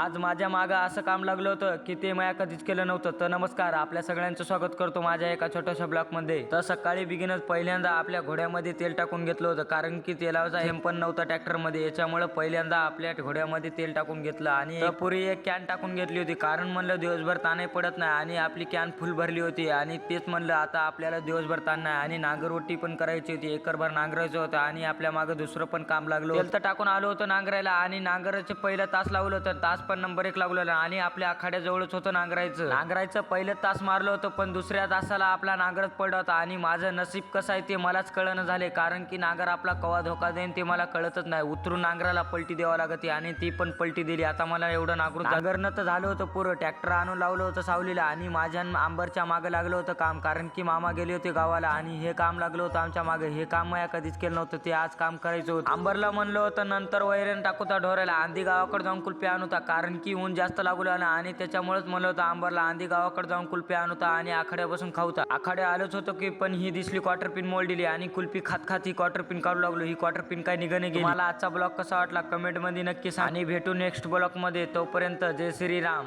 आज माझ्या मागं असं काम लागलं होतं की ते माया कधीच केलं नव्हतं. तर नमस्कार आपल्या सगळ्यांचं स्वागत करतो माझ्या एका छोट्याशा ब्लॉकमध्ये तर सकाळी बिगिनच पहिल्यांदा आपल्या घोड्यामध्ये तेल टाकून घेतलं होतं कारण की तेलाचा हेम पण नव्हता ट्रॅक्टरमध्ये. याच्यामुळे पहिल्यांदा आपल्या घोड्यामध्ये तेल टाकून घेतलं आणि पुरी एक कॅन टाकून घेतली होती. कारण म्हणलं दिवसभर ताणही पडत नाही आणि आपली कॅन फुल भरली होती. आणि तेच म्हणलं आता आपल्याला दिवसभर ताण नाही आणि नांगरवटी पण करायची होती. एकरभर नांगरायचं होतं आणि आपल्या मागं दुसरं पण काम लागलं तेल तर टाकून आलो होतं नांगरायला आणि नांगराचे पहिलं तास लावलं होतं. तास पण नंबर एक लावलेला आणि आपल्या आखाड्याजवळच होतं नांगरायचं. नांगरायचं पहिलं तास मारलं होतं पण दुसऱ्या तासाला आपला नांगरच पडला होता आणि माझं नशीब कसं आहे ते मलाच कळणं झाले कारण की नांगर आपला कवा धोका देईन ते मला कळतच नाही. उतरून नांगराला पलटी द्यावं लागते आणि ती पण पलटी दिली. आता मला एवढं नांगरून नांगरणं तर झालं होतं पुरं. ट्रॅक्टर आणून लावलं होतं सावलीला आणि माझ्या आंबरच्या मागं लागलं होतं काम कारण की मामा गेले होते गावाला आणि हे काम लागलं होतं आमच्या मागे. हे काम या कधीच केलं नव्हतं ते आज काम करायचं होतं. आंबरला म्हणलं होतं नंतर वैरण टाकूता ढोरायला आंधी गावाकडे जाऊन कुलपे आणूता कारण की ऊन जास्त लागू लागला आणि त्याच्यामुळेच म्हणलं होतं आंबरला आंधी गावाकडे जाऊन कुल्फी आणूता आणि आखाड्यापासून खाऊता आखाड्या आलोच होतो की पण ही दिसली क्वार्टर पिन मोडलेली आणि कुल्फी खात खात ही क्वार्टर पिन काढू लागलो. ही क्वार्टर पिन काय निघणे गेली. मला आजचा ब्लॉग कसा वाटला? कमेंटमध्ये नक्की सांग. आणि भेटू नेक्स्ट ब्लॉगमध्ये. तोपर्यंत जय श्रीराम.